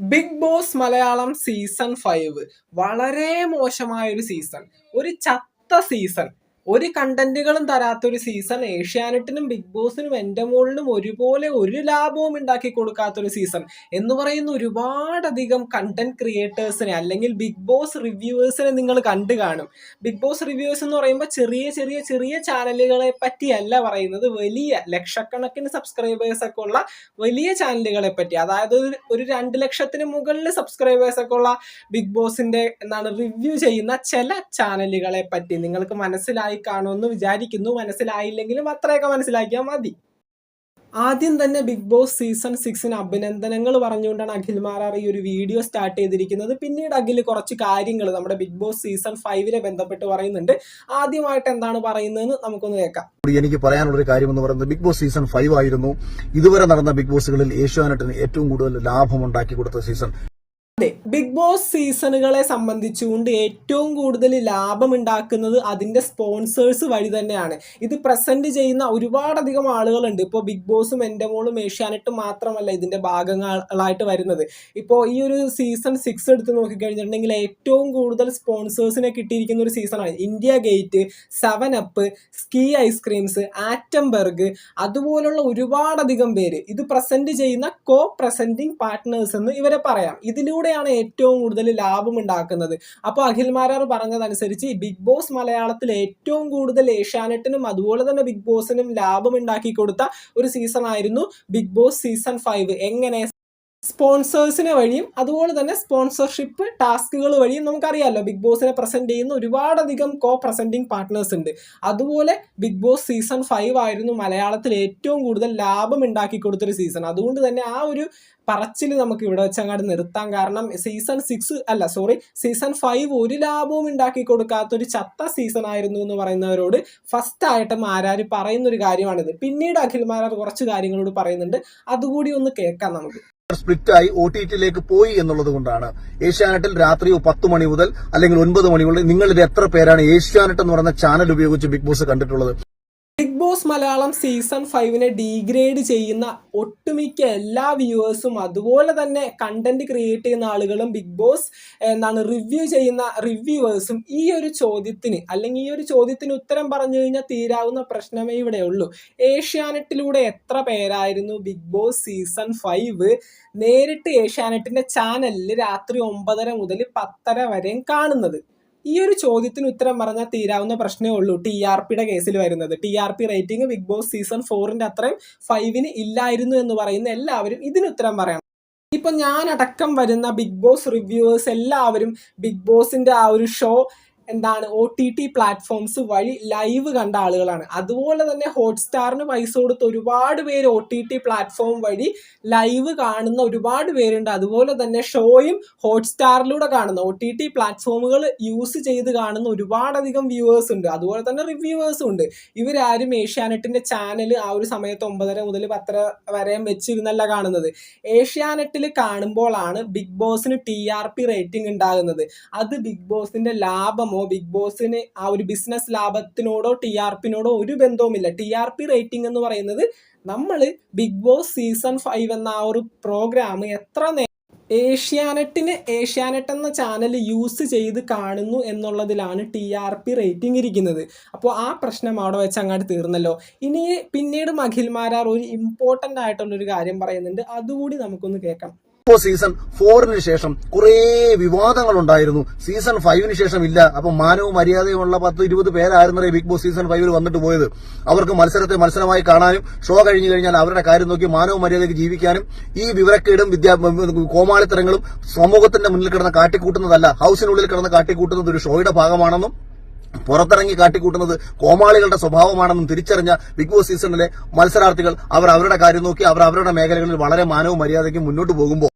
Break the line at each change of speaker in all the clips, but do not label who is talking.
Bigg Boss Malayalam season five വളരെ മോശമായ ഒരു സീസൺ ഒരു ചത്ത സീസൺ ഒരു കണ്ടന്റുകളും തരാത്ത ഒരു സീസൺ ഏഷ്യാനെറ്റിനും ബിഗ് ബോസിനും എന്റെ മുകളിലും ഒരുപോലെ ഒരു ലാഭവും ഉണ്ടാക്കി കൊടുക്കാത്ത ഒരു സീസൺ എന്ന് പറയുന്ന ഒരുപാടധികം കണ്ടന്റ് ക്രിയേറ്റേഴ്സിനെ അല്ലെങ്കിൽ ബിഗ് ബോസ് റിവ്യൂവേഴ്സിനെ നിങ്ങൾ കണ്ടു കാണും. ബിഗ് ബോസ് റിവ്യൂവേഴ്സ് എന്ന് പറയുമ്പോൾ ചെറിയ ചെറിയ ചെറിയ ചാനലുകളെ പറ്റിയല്ല പറയുന്നത്. വലിയ ലക്ഷക്കണക്കിന് സബ്സ്ക്രൈബേഴ്സ് ഒക്കെ ഉള്ള വലിയ ചാനലുകളെ പറ്റി. അതായത് ഒരു രണ്ട് ലക്ഷത്തിന് മുകളിൽ സബ്സ്ക്രൈബേഴ്സ് ഒക്കെ ഉള്ള ബിഗ് ബോസിന്റെ എന്താണ് റിവ്യൂ ചെയ്യുന്ന ചില ചാനലുകളെ പറ്റി നിങ്ങൾക്ക് മനസ്സിലായി കാണുമെന്ന് വിചാരിക്കുന്നു. മനസ്സിലായില്ലെങ്കിലും അത്രയൊക്കെ മനസ്സിലാക്കിയാൽ മതി. ആദ്യം തന്നെ ബിഗ് ബോസ് സീസൺ സിക്സിന് അഭിനന്ദനങ്ങൾ പറഞ്ഞുകൊണ്ടാണ് അഖിൽ മാരാർ ഈ ഒരു വീഡിയോ സ്റ്റാർട്ട് ചെയ്തിരിക്കുന്നത്. പിന്നീട് അഖിൽ കുറച്ച് കാര്യങ്ങൾ നമ്മുടെ ബിഗ് ബോസ് സീസൺ ഫൈവിനെ ബന്ധപ്പെട്ട് പറയുന്നുണ്ട്. ആദ്യമായിട്ട് എന്താണ് പറയുന്നതെന്ന് നമുക്കൊന്ന് കേൾക്കാം.
എനിക്ക് പറയാനുള്ള ഒരു കാര്യം എന്ന് പറയുന്നത് ബിഗ് ബോസ് സീസൺ ഫൈവ് ആയിരുന്നു. ഇതുവരെ നടന്ന ബിഗ് ബോസുകളിൽ ഏഷ്യാനെറ്റിന് ഏറ്റവും കൂടുതൽ ലാഭം ഉണ്ടാക്കി കൊടുത്ത സീസൺ
അതെ ബിഗ് ബോസ് സീസണുകളെ സംബന്ധിച്ചുകൊണ്ട് ഏറ്റവും കൂടുതൽ ലാഭം ഉണ്ടാക്കുന്നത് അതിന്റെ സ്പോൺസേഴ്സ് വഴി തന്നെയാണ്. ഇത് പ്രസന്റ് ചെയ്യുന്ന ഒരുപാടധികം ആളുകളുണ്ട്. ഇപ്പോൾ ബിഗ് ബോസും എന്റെ മോളും ഏഷ്യാനെറ്റും മാത്രമല്ല ഇതിന്റെ ഭാഗങ്ങളായിട്ട് വരുന്നത്. ഇപ്പോൾ ഈ ഒരു സീസൺ സിക്സ് എടുത്ത് നോക്കിക്കഴിഞ്ഞിട്ടുണ്ടെങ്കിൽ ഏറ്റവും കൂടുതൽ സ്പോൺസേഴ്സിനെ കിട്ടിയിരിക്കുന്ന ഒരു സീസണാണ്. India Gate Seven Up ski ice creams Atomberg അതുപോലുള്ള ഒരുപാടധികം പേര് ഇത് പ്രസന്റ് ചെയ്യുന്ന കോ പ്രസന്റിംഗ് പാർട്ട്നേഴ്സ് എന്ന് ഇവരെ പറയാം. ഇതിലൂടെയാണ് ഏറ്റവും കൂടുതൽ ലാഭം ഉണ്ടാക്കുന്നത്. അപ്പോൾ അഖിൽ മാരാർ പറഞ്ഞതനുസരിച്ച് ബിഗ് ബോസ് മലയാളത്തിൽ ഏറ്റവും കൂടുതൽ ഏഷ്യാനെറ്റിനും അതുപോലെ തന്നെ ബിഗ് ബോസിനും ലാഭം ഉണ്ടാക്കി കൊടുത്ത ഒരു സീസൺ ആയിരുന്നു ബിഗ് ബോസ് സീസൺ ഫൈവ്. എങ്ങനെ സ്പോൺസേഴ്സിനെ വഴിയും അതുപോലെ തന്നെ സ്പോൺസർഷിപ്പ് ടാസ്കുകൾ വഴിയും നമുക്കറിയാമല്ലോ ബിഗ് ബോസിനെ പ്രസന്റ് ചെയ്യുന്ന ഒരുപാടധികം കോ പ്രസന്റിംഗ് പാർട്ട്നേഴ്സ് ഉണ്ട്. അതുപോലെ ബിഗ് ബോസ് സീസൺ ഫൈവ് ആയിരുന്നു മലയാളത്തിൽ ഏറ്റവും കൂടുതൽ ലാഭം ഉണ്ടാക്കി കൊടുത്തൊരു സീസൺ അതുകൊണ്ട് തന്നെ ആ ഒരു പറച്ചിൽ നമുക്ക് ഇവിടെ വെച്ചങ്ങാട്ട് നിർത്താൻ കാരണം സീസൺ സിക്സ് അല്ല സോറി സീസൺ ഫൈവ് ഒരു ലാഭവും ഉണ്ടാക്കി കൊടുക്കാത്തൊരു ചത്ത സീസൺ ആയിരുന്നു എന്ന് പറയുന്നവരോട് ഫസ്റ്റ് ആയിട്ട് മാരാർ പറയുന്ന ഒരു കാര്യമാണിത്. പിന്നീട് അഖിൽ മാരാർ കുറച്ച് കാര്യങ്ങളോട് പറയുന്നുണ്ട്. അതുകൂടി ഒന്ന് കേൾക്കാം നമുക്ക്.
സ്പ്ലിറ്റായി ഒ ടി ടിയിലേക്ക് പോയി എന്നുള്ളത് കൊണ്ടാണ്. ഏഷ്യാനെറ്റിൽ രാത്രി പത്ത് മണി മുതൽ അല്ലെങ്കിൽ ഒൻപത് മണി മുതൽ നിങ്ങളിൽ എത്ര പേരാണ് ഏഷ്യാനെറ്റ് എന്ന് പറയുന്ന ചാനൽ ഉപയോഗിച്ച് ബിഗ് ബോസ് കണ്ടിട്ടുള്ളത്?
ബിഗ് ബോസ് മലയാളം സീസൺ ഫൈവിനെ ഡീഗ്രേഡ് ചെയ്യുന്ന ഒട്ടുമിക്ക എല്ലാ വ്യൂവേഴ്സും അതുപോലെ തന്നെ കണ്ടന്റ് ക്രിയേറ്റ് ചെയ്യുന്ന ആളുകളും ബിഗ് ബോസ് എന്താണ് റിവ്യൂ ചെയ്യുന്ന റിവ്യൂവേഴ്സും ഈ ഒരു ചോദ്യത്തിന് അല്ലെങ്കിൽ ഈ ഒരു ചോദ്യത്തിന് ഉത്തരം പറഞ്ഞു കഴിഞ്ഞാൽ തീരാവുന്ന പ്രശ്നമേ ഇവിടെ ഉള്ളൂ. ഏഷ്യാനെറ്റിലൂടെ എത്ര പേരായിരുന്നു ബിഗ് ബോസ് സീസൺ ഫൈവ്? നേരിട്ട് ഏഷ്യാനെറ്റിന്റെ ചാനലിൽ രാത്രി ഒമ്പതര മുതൽ പത്തര വരെയും കാണുന്നത്. ഈ ഒരു ചോദ്യത്തിന് ഉത്തരം പറഞ്ഞാൽ തീരാവുന്ന പ്രശ്നമേ ഉള്ളൂ. ടി ആർ പിയുടെ കേസിൽ വരുന്നത്. T R P rating Bigg Boss season ഫോറിന്റെ അത്രയും ഫൈവിന് ഇല്ലായിരുന്നു എന്ന് പറയുന്ന എല്ലാവരും ഇതിന് ഉത്തരം പറയണം. ഇപ്പൊ ഞാൻ അടക്കം വരുന്ന ബിഗ് ബോസ് റിവ്യൂവേഴ്സ് എല്ലാവരും ബിഗ് ബോസിന്റെ ആ ഒരു ഷോ എന്താണ് ഒ ടി ടി പ്ലാറ്റ്ഫോംസ് വഴി ലൈവ് കണ്ട ആളുകളാണ്. അതുപോലെ തന്നെ ഹോട്ട്സ്റ്റാറിന് പൈസ കൊടുത്ത് ഒരുപാട് പേര് ഒ ടി ടി പ്ലാറ്റ്ഫോം വഴി ലൈവ് കാണുന്ന ഒരുപാട് പേരുണ്ട്. അതുപോലെ തന്നെ ഷോയും ഹോട്ട്സ്റ്റാറിലൂടെ കാണുന്ന. ഒ ടി ടി പ്ലാറ്റ്ഫോമുകൾ യൂസ് ചെയ്ത് കാണുന്ന ഒരുപാടധികം വ്യൂവേഴ്സ് ഉണ്ട്. അതുപോലെ തന്നെ റിവ്യൂവേഴ്സും ഉണ്ട്. ഇവരാരും ഏഷ്യാനെറ്റിന്റെ ചാനൽ ആ ഒരു സമയത്ത് ഒമ്പതര മുതൽ പത്തര വരെയും വെച്ചിരുന്നല്ല കാണുന്നത്. ഏഷ്യാനെറ്റിൽ കാണുമ്പോഴാണ് ബിഗ് ബോസിന് ടി ആർ പി റേറ്റിംഗ് ഉണ്ടാകുന്നത്. അത് ബിഗ് ബോസിന്റെ ലാഭമോ ബിഗ് ബോസിന് ആ ഒരു ബിസിനസ് ലാഭത്തിനോടോ ടി ആർ പിനോടോ ഒരു ബന്ധവുമില്ല. ടി ആർ പി റേറ്റിംഗ് എന്ന് പറയുന്നത് നമ്മൾ ബിഗ് ബോസ് സീസൺ ഫൈവ് എന്ന ആ ഒരു പ്രോഗ്രാം എത്ര ഏഷ്യാനെറ്റിന് ഏഷ്യാനെറ്റ് എന്ന ചാനൽ യൂസ് ചെയ്ത് കാണുന്നു എന്നുള്ളതിലാണ് ടി ആർ പി റേറ്റിംഗ് ഇരിക്കുന്നത്. അപ്പോൾ ആ പ്രശ്നം അവിടെ വെച്ച് അങ്ങോട്ട് തീർന്നല്ലോ. ഇനി പിന്നീട് മഖിൽമാരാർ ഒരു ഇമ്പോർട്ടന്റ് ആയിട്ടുള്ളൊരു കാര്യം പറയുന്നുണ്ട്. അതുകൂടി നമുക്കൊന്ന് കേൾക്കാം.
ബോസ് സീസൺ ഫോറിന് ശേഷം കുറേ വിവാദങ്ങൾ ഉണ്ടായിരുന്നു സീസൺ ഫൈവിന് ശേഷം ഇല്ല. അപ്പൊ മാനവും മര്യാദയുമുള്ള പത്ത് ഇരുപത് പേരായിരുന്നേ ബിഗ് ബോസ് സീസൺ ഫൈവിൽ വന്നിട്ട് പോയത്? അവർക്ക് മത്സരത്തെ മത്സരമായി കാണാനും ഷോ കഴിഞ്ഞു കഴിഞ്ഞാൽ അവരുടെ കാര്യം നോക്കി മാനവും മര്യാദയ്ക്ക് ജീവിക്കാനും ഈ വിവരക്കേടും വിദ്യാ കോമാളിത്തരങ്ങളും സമൂഹത്തിന്റെ മുന്നിൽ കിടന്ന് കാട്ടിക്കൂട്ടുന്നതല്ല ഹൌസിനുള്ളിൽ കിടന്ന് കാട്ടിക്കൂട്ടുന്നത് ഒരു ഷോയുടെ ഭാഗമാണെന്നും പുറത്തിറങ്ങി കാട്ടിക്കൂട്ടുന്നത് കോമാളികളുടെ സ്വഭാവമാണെന്നും തിരിച്ചറിഞ്ഞ ബിഗ് ബോസ് സീസണിലെ മത്സരാർത്ഥികൾ അവർ അവരുടെ കാര്യം നോക്കി അവർ അവരുടെ മേഖലകളിൽ വളരെ മാനവും മര്യാദയ്ക്കും മുന്നോട്ട് പോകുമ്പോൾ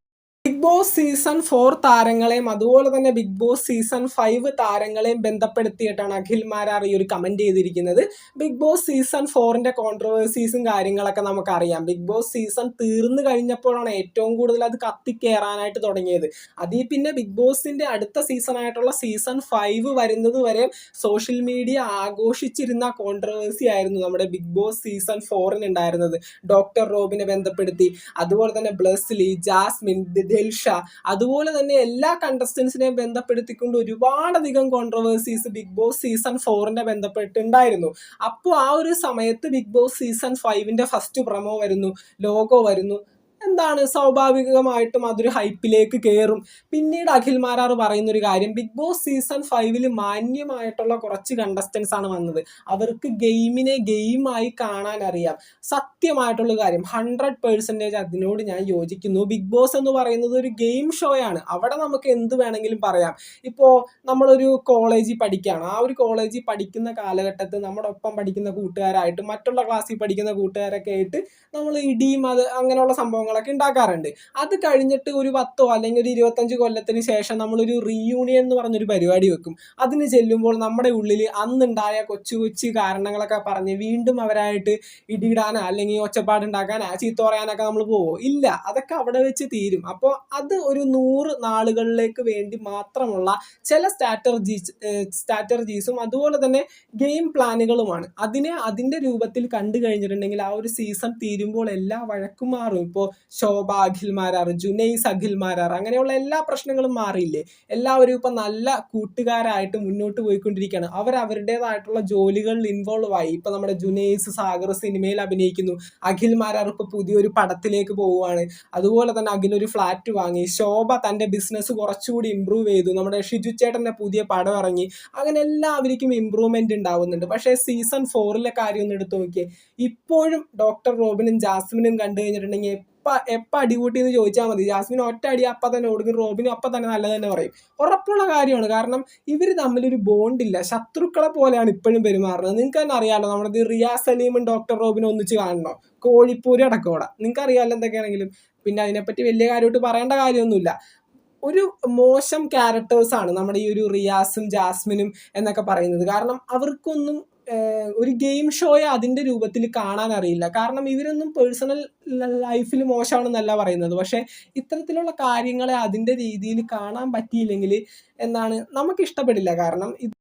ബോസ് സീസൺ ഫോർ താരങ്ങളെയും അതുപോലെ തന്നെ ബിഗ് ബോസ് സീസൺ ഫൈവ് താരങ്ങളെയും ബന്ധപ്പെടുത്തിയിട്ടാണ് അഖിൽ മാരാർ ഈ ഒരു കമന്റ് ചെയ്തിരിക്കുന്നത്. ബിഗ് ബോസ് സീസൺ ഫോറിന്റെ കോൺട്രവേഴ്സീസും കാര്യങ്ങളൊക്കെ നമുക്കറിയാം. ബിഗ് ബോസ് സീസൺ തീർന്നു കഴിഞ്ഞപ്പോഴാണ് ഏറ്റവും കൂടുതൽ അത് കത്തിക്കേറാനായിട്ട് തുടങ്ങിയത്. അതിൽ പിന്നെ ബിഗ് ബോസിന്റെ അടുത്ത സീസൺ ആയിട്ടുള്ള സീസൺ ഫൈവ് വരുന്നത് വരെ സോഷ്യൽ മീഡിയ ആഘോഷിച്ചിരുന്ന കോൺട്രവേഴ്സി ആയിരുന്നു നമ്മുടെ ബിഗ് ബോസ് സീസൺ ഫോറിന് ഉണ്ടായിരുന്നത്. ഡോക്ടർ റോബിനെ ബന്ധപ്പെടുത്തി. അതുപോലെ തന്നെ ബ്ലസ്ലി ജാസ്മിൻ ദിൽഷ ദിൽഷ അതുപോലെ തന്നെ എല്ലാ കണ്ടസ്റ്റൻസിനെയും ബന്ധപ്പെടുത്തിക്കൊണ്ട് ഒരുപാടധികം കോൺട്രവേഴ്സീസ് ബിഗ് ബോസ് സീസൺ ഫോറിന്റെ ബന്ധപ്പെട്ടുണ്ടായിരുന്നു അപ്പോൾ ആ ഒരു സമയത്ത് ബിഗ് ബോസ് സീസൺ ഫൈവിന്റെ ഫസ്റ്റ് പ്രമോ വരുന്നു ലോഗോ വരുന്നു. എന്താണ് സ്വാഭാവികമായിട്ടും അതൊരു ഹൈപ്പിലേക്ക് കയറും പിന്നീട് അഖിൽ മാരാർ പറയുന്ന ഒരു കാര്യം ബിഗ് ബോസ് സീസൺ ഫൈവിൽ മാന്യമായിട്ടുള്ള കുറച്ച് കണ്ടസ്റ്റൻസ് ആണ് വന്നത്. അവർക്ക് ഗെയിമിനെ ഗെയിമായി കാണാൻ അറിയാം. സത്യമായിട്ടുള്ള കാര്യം ഹൺഡ്രഡ് പേഴ്സന്റേജ് അതിനോട് ഞാൻ യോജിക്കുന്നു. ബിഗ് ബോസ് എന്ന് പറയുന്നത് ഒരു ഗെയിം ഷോയാണ് അവിടെ നമുക്ക് എന്ത് വേണമെങ്കിലും പറയാം. ഇപ്പോൾ നമ്മളൊരു കോളേജിൽ പഠിക്കുകയാണ്. ആ ഒരു കോളേജിൽ പഠിക്കുന്ന കാലഘട്ടത്ത് നമ്മുടെ ഒപ്പം പഠിക്കുന്ന കൂട്ടുകാരായിട്ട് മറ്റുള്ള ക്ലാസ്സിൽ പഠിക്കുന്ന കൂട്ടുകാരൊക്കെ ആയിട്ട് നമ്മൾ ഇടിയും അത് അങ്ങനെയുള്ള സംഭവങ്ങളൊക്കെ ഉണ്ടാക്കാറുണ്ട്. അത് കഴിഞ്ഞിട്ട് ഒരു പത്തോ അല്ലെങ്കിൽ ഒരു ഇരുപത്തഞ്ച് കൊല്ലത്തിന് ശേഷം നമ്മളൊരു റീയൂണിയൻ എന്ന് പറഞ്ഞൊരു പരിപാടി വെക്കും. അതിന് ചെല്ലുമ്പോൾ നമ്മുടെ ഉള്ളിൽ അന്നുണ്ടായ കൊച്ചു കൊച്ചു കാരണങ്ങളൊക്കെ പറഞ്ഞ് വീണ്ടും അവരായിട്ട് ഇടിയിടാനോ അല്ലെങ്കിൽ ഒച്ചപ്പാടുണ്ടാക്കാനോ ചീത്ത പറയാനൊക്കെ നമ്മൾ പോവോ? ഇല്ല. അതൊക്കെ അവിടെ വെച്ച് തീരും. അപ്പോൾ അത് ഒരു നൂറ് നാളുകളിലേക്ക് വേണ്ടി മാത്രമുള്ള ചില സ്ട്രാറ്റജീസ് സ്ട്രാറ്റജീസും അതുപോലെ തന്നെ ഗെയിം പ്ലാനുകളുമാണ് അതിനെ അതിന്റെ രൂപത്തിൽ കണ്ടു കഴിഞ്ഞിട്ടുണ്ടെങ്കിൽ ആ ഒരു സീസൺ തീരുമ്പോൾ എല്ലാ വഴക്കും മാറും. ഇപ്പോൾ ശോഭ അഖിൽ മാരാർ ജുനൈസ് അഖിൽ മാരാർ അങ്ങനെയുള്ള എല്ലാ പ്രശ്നങ്ങളും മാറിയില്ലേ? എല്ലാവരും ഇപ്പം നല്ല കൂട്ടുകാരായിട്ട് മുന്നോട്ട് പോയിക്കൊണ്ടിരിക്കുകയാണ്. അവർ അവരുടേതായിട്ടുള്ള ജോലികളിൽ ഇൻവോൾവ് ആയി. ഇപ്പം നമ്മുടെ ജുനൈസ് സാഗർ സിനിമയിൽ അഭിനയിക്കുന്നു. അഖിൽ മാരാർ ഇപ്പോൾ പുതിയൊരു പടത്തിലേക്ക് പോവുകയാണ്. അതുപോലെ തന്നെ അഖിൽ ഒരു ഫ്ലാറ്റ് വാങ്ങി. ശോഭ തന്റെ ബിസിനസ് കുറച്ചുകൂടി ഇമ്പ്രൂവ് ചെയ്തു. നമ്മുടെ ഷിജു ചേട്ടന്റെ പുതിയ പടം ഇറങ്ങി. അങ്ങനെ എല്ലാവർക്കും ഇമ്പ്രൂവ്മെന്റ് ഉണ്ടാവുന്നുണ്ട്. പക്ഷേ സീസൺ ഫോറിലെ കാര്യം ഒന്ന് എടുത്തു നോക്കിയേ. ഇപ്പോഴും ഡോക്ടർ റോബിനും ജാസ്മിനും കണ്ടു കഴിഞ്ഞിട്ടുണ്ടെങ്കിൽ എപ്പ എപ്പ അടികൂട്ടി എന്ന് ചോദിച്ചാൽ മതി. ജാസ്മിൻ ഒറ്റ അടി അപ്പം തന്നെ കൊടുക്കും റോബിൻ അപ്പം തന്നെ നല്ലത് തന്നെ പറയും. ഉറപ്പുള്ള കാര്യമാണ്. കാരണം ഇവർ തമ്മിലൊരു ബോണ്ടില്ല. ശത്രുക്കളെ പോലെയാണ് ഇപ്പോഴും പെരുമാറുന്നത്. നിങ്ങൾക്ക് തന്നെ അറിയാലോ നമ്മുടെ റിയാസ് സലീമും ഡോക്ടർ റോബിനും ഒന്നിച്ച് കാണണോ? കോഴിപ്പൂര് അടക്കോടെ. നിങ്ങൾക്ക് അറിയാമല്ലോ എന്തൊക്കെയാണെങ്കിലും. പിന്നെ അതിനെപ്പറ്റി വലിയ കാര്യമായിട്ട് പറയേണ്ട കാര്യമൊന്നുമില്ല. ഒരു മോശം ക്യാരക്ടേഴ്സാണ് നമ്മുടെ ഈ ഒരു റിയാസും ജാസ്മിനും എന്നൊക്കെ പറയുന്നത്. കാരണം അവർക്കൊന്നും ഒരു ഗെയിം ഷോയെ അതിന്റെ രൂപത്തിൽ കാണാൻ അറിയില്ല. കാരണം ഇവരൊന്നും പേഴ്സണൽ ലൈഫിൽ മോശമാണെന്നല്ല പറയുന്നത്. പക്ഷേ ഇത്തരത്തിലുള്ള കാര്യങ്ങളെ അതിന്റെ രീതിയിൽ കാണാൻ പറ്റിയില്ലെങ്കിൽ എന്നാണ് നമുക്ക് ഇഷ്ടപ്പെടില്ല. കാരണം ഇത്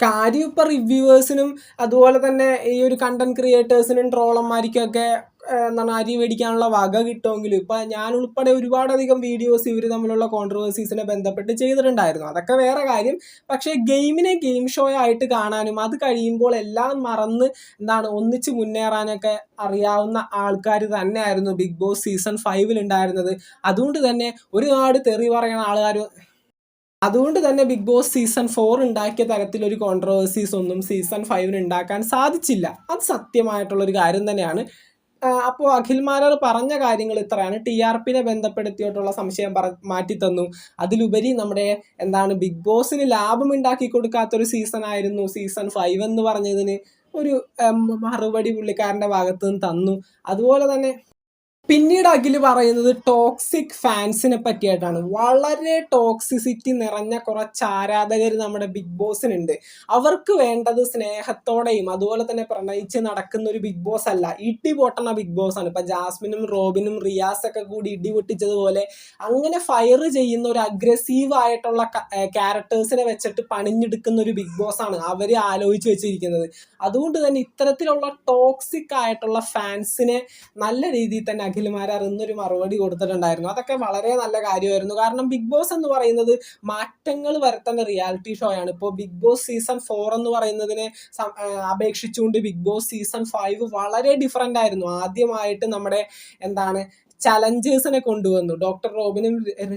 കാര്യം ഇപ്പം റിവ്യൂവേഴ്സിനും അതുപോലെ തന്നെ ഈ ഒരു കണ്ടന്റ് ക്രിയേറ്റേഴ്സിനും ട്രോളന്മാർക്കൊക്കെ എന്താണ് അരി മേടിക്കാനുള്ള വക കിട്ടുമെങ്കിലും ഇപ്പം ഞാൻ ഉൾപ്പെടെ ഒരുപാടധികം വീഡിയോസ് ഇവർ തമ്മിലുള്ള കോൺട്രവേഴ്സീസിനെ ബന്ധപ്പെട്ട് ചെയ്തിട്ടുണ്ടായിരുന്നു. അതൊക്കെ വേറെ കാര്യം. പക്ഷേ ഗെയിമിനെ ഗെയിം ഷോ ആയിട്ട് കാണാനും അത് കഴിയുമ്പോൾ എല്ലാം മറന്ന് എന്താണ് ഒന്നിച്ച് മുന്നേറാനൊക്കെ അറിയാവുന്ന ആൾക്കാർ തന്നെയായിരുന്നു ബിഗ് ബോസ് സീസൺ ഫൈവിൽ ഉണ്ടായിരുന്നത്. അതുകൊണ്ട് തന്നെ ഒരുപാട് തെറി പറയുന്ന ആൾക്കാർ അതുകൊണ്ട് തന്നെ ബിഗ് ബോസ് സീസൺ ഫോർ ഉണ്ടാക്കിയ തരത്തിലൊരു കോൺട്രവേഴ്സീസ് ഒന്നും സീസൺ ഫൈവിന് ഉണ്ടാക്കാൻ സാധിച്ചില്ല. അത് സത്യമായിട്ടുള്ളൊരു കാര്യം തന്നെയാണ്. അപ്പോൾ അഖിൽമാരാർ പറഞ്ഞ കാര്യങ്ങൾ ഇത്രയാണ്. ടി ആർ പിനെ ബന്ധപ്പെടുത്തിയിട്ടുള്ള സംശയം പറ മാറ്റിത്തന്നു. അതിലുപരി നമ്മുടെ എന്താണ് ബിഗ് ബോസിന് ലാഭം ഉണ്ടാക്കി കൊടുക്കാത്തൊരു സീസൺ ആയിരുന്നു. സീസൺ ഫൈവ് എന്ന് പറഞ്ഞതിന് ഒരു മറുപടി പുള്ളിക്കാരന്റെ ഭാഗത്തു നിന്ന് തന്നു. അതുപോലെ തന്നെ പിന്നീട് അഖിൽ പറയുന്നത് ടോക്സിക് ഫാൻസിനെ പറ്റിയായിട്ടാണ്. വളരെ ടോക്സിസിറ്റി നിറഞ്ഞ കുറച്ച് ആരാധകർ നമ്മുടെ ബിഗ് ബോസിനുണ്ട് അവർക്ക് വേണ്ടത് സ്നേഹത്തോടെയും അതുപോലെ തന്നെ പ്രണയിച്ച് നടക്കുന്ന ഒരു ബിഗ് ബോസ് അല്ല. ഇടി പൊട്ടണ ബിഗ് ബോസ് ആണ്. ഇപ്പൊ ജാസ്മിനും റോബിനും റിയാസ് ഒക്കെ കൂടി ഇടി പൊട്ടിച്ചതുപോലെ അങ്ങനെ ഫയർ ചെയ്യുന്ന ഒരു അഗ്രസീവ് ആയിട്ടുള്ള ക്യാരക്ടേഴ്സിനെ വെച്ചിട്ട് പണിഞ്ഞെടുക്കുന്ന ഒരു ബിഗ് ബോസ് ആണ് അവർ ആലോചിച്ച് വെച്ചിരിക്കുന്നത്. അതുകൊണ്ട് തന്നെ ഇത്തരത്തിലുള്ള ടോക്സിക് ആയിട്ടുള്ള ഫാൻസിനെ നല്ല രീതിയിൽ തന്നെ അഖിൽമാരാർ ഇന്നൊരു മറുപടി കൊടുത്തിട്ടുണ്ടായിരുന്നു. അതൊക്കെ വളരെ നല്ല കാര്യമായിരുന്നു. കാരണം ബിഗ് ബോസ് എന്ന് പറയുന്നത് മാറ്റങ്ങൾ വരുത്തേണ്ട റിയാലിറ്റി ഷോ ആണ്. ഇപ്പോൾ ബിഗ് ബോസ് സീസൺ ഫോർ എന്ന് പറയുന്നതിനെ അപേക്ഷിച്ചുകൊണ്ട് ബിഗ് ബോസ് സീസൺ ഫൈവ് വളരെ ഡിഫറെന്റ് ആയിരുന്നു. ആദ്യമായിട്ട് നമ്മുടെ എന്താണ് ചലഞ്ചേഴ്സിനെ കൊണ്ടുവന്നു. ഡോക്ടർ റോബിനും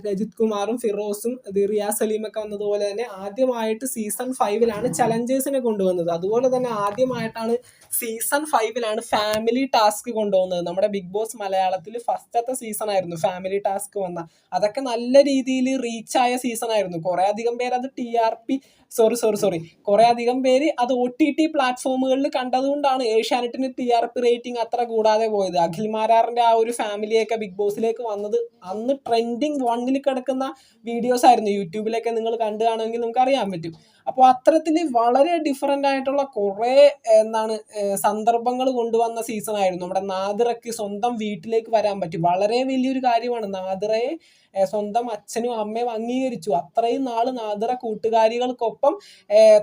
രജിത് കുമാറും ഫിറോസും റിയാസ് സലീമൊക്കെ വന്നതുപോലെ തന്നെ ആദ്യമായിട്ട് സീസൺ ഫൈവിലാണ് ചലഞ്ചേഴ്സിനെ കൊണ്ടുവന്നത്. അതുപോലെ തന്നെ ആദ്യമായിട്ടാണ് സീസൺ ഫൈവിലാണ് ഫാമിലി ടാസ്ക് കൊണ്ടുവന്നത്. നമ്മുടെ ബിഗ് ബോസ് മലയാളത്തിൽ ഫസ്റ്റത്തെ സീസൺ ആയിരുന്നു ഫാമിലി ടാസ്ക് വന്ന. അതൊക്കെ നല്ല രീതിയിൽ റീച്ചായ സീസൺ ആയിരുന്നു കുറേ അധികം പേര് അത് T R P sorry sorry sorry കുറേ അധികം പേര് അത് ഒ ടി ടി പ്ലാറ്റ്ഫോമുകളിൽ കണ്ടതുകൊണ്ടാണ് ഏഷ്യാനെറ്റിന് ടി ആർ പി റേറ്റിംഗ് അത്ര കൂടാതെ പോയത്. അഖിൽ മാരാറിന്റെ ആ ഒരു ഫാമിലിയൊക്കെ ബിഗ് ബോസിലേക്ക് വന്നത് അന്ന് ട്രെൻഡിങ് വണ്ണിൽ കിടക്കുന്ന വീഡിയോസ് ആയിരുന്നു. യൂട്യൂബിലൊക്കെ നിങ്ങൾ കണ്ടു കാണുമെങ്കിൽ നമുക്ക് അറിയാൻ പറ്റും. അപ്പോൾ അത്തരത്തിൽ വളരെ ഡിഫറെന്റ് ആയിട്ടുള്ള കുറേ എന്താണ് സന്ദർഭങ്ങൾ കൊണ്ടുവന്ന സീസൺ ആയിരുന്നു. നമ്മുടെ നാദിറയ്ക്ക് സ്വന്തം വീട്ടിലേക്ക് വരാൻ പറ്റി. വളരെ വലിയൊരു കാര്യമാണ് നാദിറയെ സ്വന്തം അച്ഛനും അമ്മയും അംഗീകരിച്ചു. അത്രയും നാൾ നാദിറ കൂട്ടുകാരികൾക്കൊപ്പം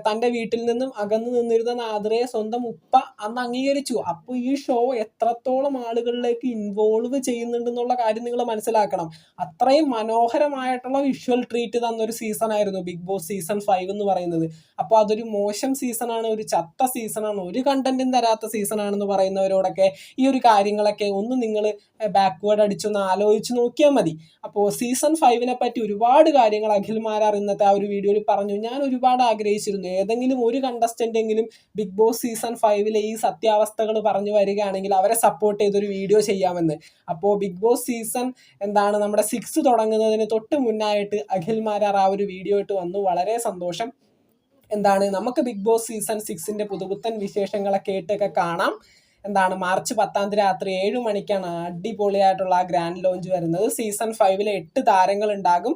തന്റെ വീട്ടിൽ നിന്നും അകന്നു നിന്നിരുന്ന നാദ്രയെ സ്വന്തം ഉപ്പ അന്ന് അംഗീകരിച്ചു. അപ്പോൾ ഈ ഷോ എത്രത്തോളം ആളുകളിലേക്ക് ഇൻവോൾവ് ചെയ്യുന്നുണ്ടെന്നുള്ള കാര്യം നിങ്ങൾ മനസ്സിലാക്കണം. അത്രയും മനോഹരമായിട്ടുള്ള വിഷ്വൽ ട്രീറ്റ് തന്നൊരു സീസൺ ആയിരുന്നു ബിഗ് ബോസ് സീസൺ ഫൈവ് എന്ന് പറയുന്നത്. അപ്പോൾ അതൊരു മോശം സീസണാണ് ഒരു ചത്ത സീസണാണ് ഒരു കണ്ടന്റും തരാത്ത സീസണാണെന്ന് പറയുന്നവരോടൊക്കെ ഈ ഒരു കാര്യങ്ങളൊക്കെ ഒന്ന് നിങ്ങൾ ബാക്ക്വേർഡ് അടിച്ചൊന്ന് ആലോചിച്ച് നോക്കിയാൽ മതി. അപ്പോൾ സീസൺ ഫൈവിനെ പറ്റി ഒരുപാട് കാര്യങ്ങൾ അഖിൽ മാരാർ ഇന്നത്തെ ആ ഒരു വീഡിയോയിൽ പറഞ്ഞു. ഞാൻ ഒരുപാട് ആഗ്രഹിച്ചിരുന്നു. ഏതെങ്കിലും ഒരു കണ്ടസ്റ്റന്റ് എങ്കിലും ബിഗ് ബോസ് സീസൺ ഫൈവിലെ ഈ സത്യാവസ്ഥകൾ പറഞ്ഞു വരികയാണെങ്കിൽ അവരെ സപ്പോർട്ട് ചെയ്തൊരു വീഡിയോ ചെയ്യാമെന്ന്. അപ്പോൾ ബിഗ് ബോസ് സീസൺ എന്താണ് നമ്മുടെ സിക്സ് തുടങ്ങുന്നതിന് തൊട്ട് മുന്നായിട്ട് അഖിൽ മാരാർ ആ ഒരു വീഡിയോ ഇട്ട് വന്നു. വളരെ സന്തോഷം. എന്താണ്? നമുക്ക് ബിഗ് ബോസ് സീസൺ സിക്സിന്റെ പുതുപുത്തൻ വിശേഷങ്ങളൊക്കെ ആയിട്ടൊക്കെ കാണാം. എന്താണ് മാർച്ച് പത്താം തീയതി രാത്രി ഏഴ് മണിക്കാണ് അടിപൊളിയായിട്ടുള്ള ആ ഗ്രാൻഡ് ലോഞ്ച് വരുന്നത്. സീസൺ ഫൈവിലെ എട്ട് താരങ്ങൾ ഉണ്ടാകും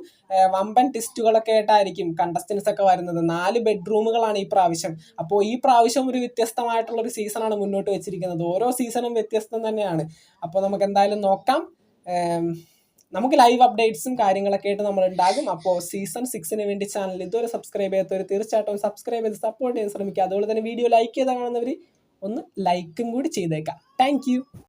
വമ്പൻ ടിസ്റ്റുകളൊക്കെ ആയിട്ടായിരിക്കും കണ്ടസ്റ്റൻസ് ഒക്കെ വരുന്നത്. നാല് ബെഡ്റൂമുകളാണ് ഈ പ്രാവശ്യം. അപ്പോൾ ഈ പ്രാവശ്യം ഒരു വ്യത്യസ്തമായിട്ടുള്ള ഒരു സീസണാണ് മുന്നോട്ട് വെച്ചിരിക്കുന്നത്. ഓരോ സീസണും വ്യത്യസ്തം തന്നെയാണ്. അപ്പോൾ നമുക്ക് എന്തായാലും നോക്കാം. നമുക്ക് ലൈവ് അപ്ഡേറ്റ്സും കാര്യങ്ങളൊക്കെ ആയിട്ട് നമ്മൾ ഉണ്ടാകും അപ്പോൾ സീസൺ സിക്സിന് വേണ്ടി ചാനൽ ഇതുവരെ സബ്സ്ക്രൈബ് ചെയ്യാത്തവർ തീർച്ചയായിട്ടും സബ്സ്ക്രൈബ് ചെയ്ത് സപ്പോർട്ട് ചെയ്യാൻ ശ്രമിക്കുക. അതുപോലെ തന്നെ വീഡിയോ ലൈക്ക് ചെയ്താൽ കാണുന്നവർ ഒന്ന് ലൈക്കും കൂടി ചെയ്തേക്കാം. താങ്ക്